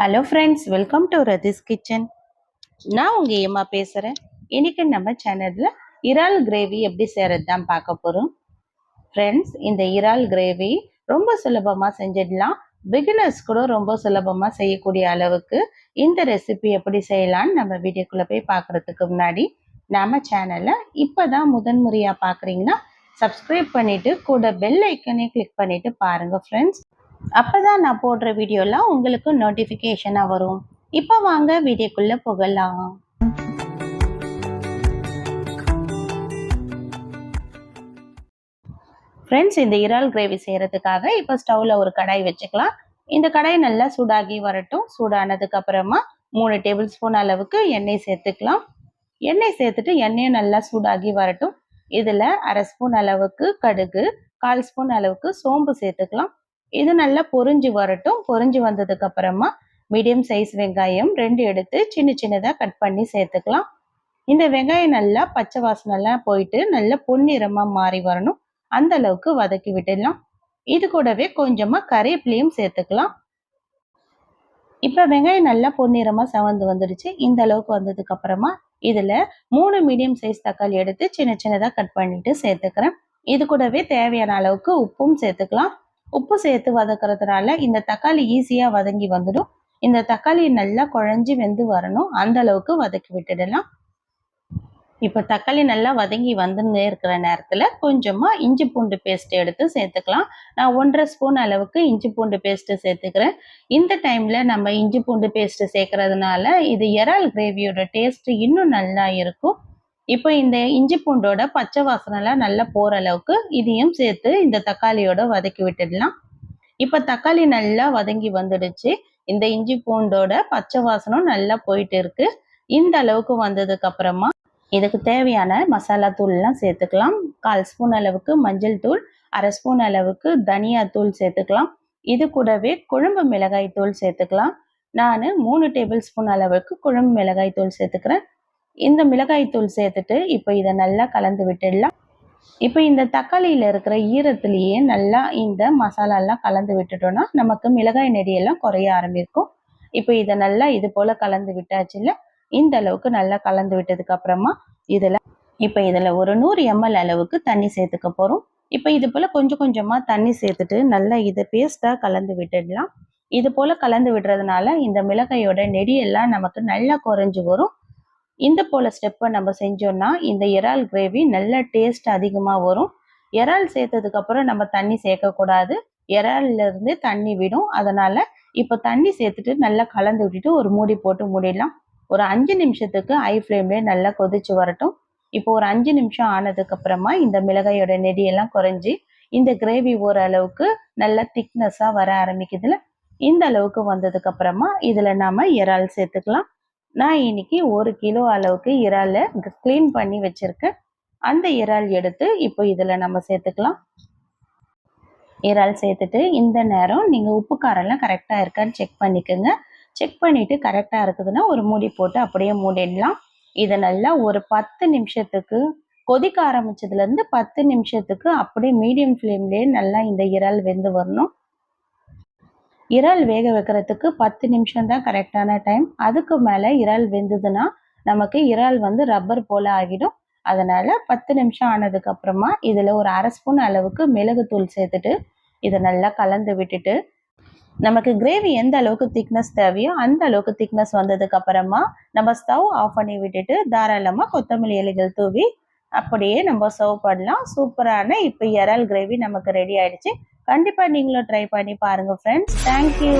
Hello friends welcome to Rathi's kitchen நான் உங்கள் ஏமா பேசுகிறேன் இன்றைக்கி நம்ம சேனலில் இறால் கிரேவி எப்படி செய்கிறது தான் பார்க்க போகிறோம் ஃப்ரெண்ட்ஸ் இந்த இறால் கிரேவி ரொம்ப சுலபமாக செஞ்சிடலாம். பிகினர்ஸ் கூட ரொம்ப சுலபமாக செய்யக்கூடிய அளவுக்கு இந்த ரெசிபி எப்படி செய்யலான்னு நம்ம வீடியோக்குள்ளே போய் பார்க்குறதுக்கு முன்னாடி நம்ம சேனலை இப்போ தான் முதன்முறையாக பார்க்குறீங்கன்னா சப்ஸ்கிரைப் பண்ணிவிட்டு கூட பெல் ஐக்கனே கிளிக் பண்ணிவிட்டு பாருங்கள் ஃப்ரெண்ட்ஸ் அப்பதான் நான் போடுற வீடியோலாம் உங்களுக்கு நோட்டிஃபிகேஷனாக வரும். இப்போ வாங்க வீடியோக்குள்ளே போகலாம். ஃப்ரெண்ட்ஸ் இந்த இறால் கிரேவி செய்கிறதுக்காக இப்போ ஸ்டவ்வில் ஒரு கடாய் வச்சுக்கலாம். இந்த கடாய் நல்லா சூடாகி வரட்டும். சூடானதுக்கு அப்புறமா மூணு டேபிள் ஸ்பூன் அளவுக்கு எண்ணெய் சேர்த்துக்கலாம். எண்ணெய் சேர்த்துட்டு எண்ணெயும் நல்லா சூடாகி வரட்டும். இதில் அரை ஸ்பூன் அளவுக்கு கடுகு கால் ஸ்பூன் அளவுக்கு சோம்பு சேர்த்துக்கலாம். இது நல்லா பொரிஞ்சு வரட்டும். பொறிஞ்சு வந்ததுக்கு அப்புறமா மீடியம் சைஸ் வெங்காயம் ரெண்டு எடுத்து சின்ன சின்னதாக கட் பண்ணி சேர்த்துக்கலாம். இந்த வெங்காயம் நல்லா பச்சை வாசனைலாம் போயிட்டு நல்லா பொன்னிறமாக மாறி வரணும். அந்த அளவுக்கு வதக்கி விட்டுடலாம். இது கூடவே கொஞ்சமாக கறிவேப்பிலையும் சேர்த்துக்கலாம். இப்போ வெங்காயம் நல்லா பொன்னிறமாக சவந்து வந்துடுச்சு. இந்த அளவுக்கு வந்ததுக்கு அப்புறமா இதில் மூணு மீடியம் சைஸ் தக்காளி எடுத்து சின்ன சின்னதாக கட் பண்ணிட்டு சேர்த்துக்கிறேன். இது கூடவே தேவையான அளவுக்கு உப்பும் சேர்த்துக்கலாம். உப்பு சேர்த்து வதக்குறதுனால இந்த தக்காளி ஈஸியாக வதங்கி வந்துடும். இந்த தக்காளி நல்லா குழஞ்சி வெந்து வரணும். அந்த அளவுக்கு வதக்கி விட்டுடலாம். இப்போ தக்காளி நல்லா வதங்கி வந்துன்னு இருக்கிற நேரத்தில் கொஞ்சமாக இஞ்சி பூண்டு பேஸ்ட் எடுத்து சேர்த்துக்கலாம். நான் ஒன்றரை ஸ்பூன் அளவுக்கு இஞ்சி பூண்டு பேஸ்ட்டு சேர்த்துக்கிறேன். இந்த டைமில் நம்ம இஞ்சி பூண்டு பேஸ்ட்டு சேர்க்கறதுனால இது இறால் கிரேவியோட டேஸ்ட்டு இன்னும் நல்லா இருக்கும். இப்போ இந்த இஞ்சி பூண்டோட பச்சை வாசனைலாம் நல்லா போகிற அளவுக்கு இதையும் சேர்த்து இந்த தக்காளியோட வதக்கி விட்டுடலாம். இப்போ தக்காளி நல்லா வதங்கி வந்துடுச்சு. இந்த இஞ்சி பூண்டோட பச்சை வாசனம் நல்லா போயிட்டு இருக்கு. இந்த அளவுக்கு வந்ததுக்கு அப்புறமா இதுக்கு தேவையான மசாலா தூள்லாம் சேர்த்துக்கலாம். கால் ஸ்பூன் அளவுக்கு மஞ்சள் தூள் அரை ஸ்பூன் அளவுக்கு தனியா தூள் சேர்த்துக்கலாம். இது கூடவே குழம்பு மிளகாய் தூள் சேர்த்துக்கலாம். நான் மூணு டேபிள் ஸ்பூன் அளவுக்கு குழம்பு மிளகாய் தூள் சேர்த்துக்கிறேன். இந்த மிளகாய்த்தூள் சேர்த்துட்டு இப்போ இதை நல்லா கலந்து விட்டுடலாம். இப்போ இந்த தக்காளியில் இருக்கிற ஈரத்துலேயே நல்லா இந்த மசாலாலாம் கலந்து விட்டுட்டோம்னா நமக்கு மிளகாய் நெடியெல்லாம் குறைய ஆரம்பிக்கும். இப்போ இதை நல்லா இது போல் கலந்து விட்டாச்சுல இந்த அளவுக்கு நல்லா கலந்து விட்டதுக்கு அப்புறமா இதில் இப்போ இதில் ஒரு நூறு எம்எல் அளவுக்கு தண்ணி சேர்த்துக்க போகிறோம் இப்போ இது போல் கொஞ்சம் கொஞ்சமாக தண்ணி சேர்த்துட்டு நல்லா இதை பேஸ்ட்டாக கலந்து விட்டுடலாம். இது போல் கலந்து விடுறதுனால இந்த மிளகாயோட நெடியெல்லாம் நமக்கு நல்லா குறைஞ்சி வரும். இந்த போல் ஸ்டெப்பை நம்ம செஞ்சோம்னா இந்த இறால் கிரேவி நல்ல டேஸ்ட் அதிகமாக வரும். இறால் சேர்த்ததுக்கப்புறம் நம்ம தண்ணி சேர்க்கக்கூடாது. இறால்லேருந்து தண்ணி விடும். அதனால் இப்போ தண்ணி சேர்த்துட்டு நல்லா கலந்து விட்டுட்டு ஒரு மூடி போட்டு மூடிடலாம். ஒரு அஞ்சு நிமிஷத்துக்கு ஐ ஃப்ளேம்லேயே நல்லா கொதிச்சு வரட்டும். இப்போ ஒரு அஞ்சு நிமிஷம் ஆனதுக்கப்புறமா இந்த மிளகாயோட நெடியெல்லாம் குறைஞ்சி இந்த கிரேவி ஓரளவுக்கு நல்லா திக்னஸாக வர ஆரம்பிக்குதுல. இந்த அளவுக்கு வந்ததுக்கப்புறமா இதில் நாம் இறால் சேர்த்துக்கலாம். நான் இன்னைக்கு ஒரு கிலோ அளவுக்கு இறாலை க்ளீன் பண்ணி வச்சுருக்கேன். அந்த இறால் எடுத்து இப்போ இதில் நம்ம சேர்த்துக்கலாம். இறால் சேர்த்துட்டு இந்த நேரம் நீங்கள் உப்பு காரெல்லாம் கரெக்டாக இருக்கான்னு செக் பண்ணிக்கோங்க. செக் பண்ணிவிட்டு கரெக்டாக இருக்குதுன்னா ஒரு மூடி போட்டு அப்படியே மூடிடலாம். இதை நல்லா ஒரு பத்து நிமிஷத்துக்கு கொதிக்க ஆரம்பிச்சதுலேருந்து பத்து நிமிஷத்துக்கு அப்படியே மீடியம் ஃப்ளேம்லேயே நல்லா இந்த இறால் வெந்து வரணும். இறால் வேக வைக்கிறதுக்கு பத்து நிமிஷம் தான் கரெக்டான டைம் அதுக்கு மேலே இறால் வெந்ததுன்னா நமக்கு இறால் வந்து ரப்பர் போல் ஆகிடும். அதனால் பத்து நிமிஷம் ஆனதுக்கு அப்புறமா இதில் ஒரு அரை ஸ்பூன் அளவுக்கு மிளகுத்தூள் சேர்த்துட்டு இதை நல்லா கலந்து விட்டுட்டு நமக்கு கிரேவி எந்த அளவுக்கு திக்னஸ் தேவையோ அந்த அளவுக்கு திக்னஸ் வந்ததுக்கு அப்புறமா நம்ம ஸ்டவ் ஆஃப் பண்ணி விட்டுட்டு தாராளமாக கொத்தமல்லி இலைகள் தூவி அப்படியே நம்ம சர்வ் பண்ணலாம். சூப்பரான இப்போ இறால் கிரேவி நமக்கு ரெடி ஆயிடுச்சு. கண்டிப்பாக நீங்களும் ட்ரை பண்ணி பாருங்கள் ஃப்ரெண்ட்ஸ் தேங்க்யூ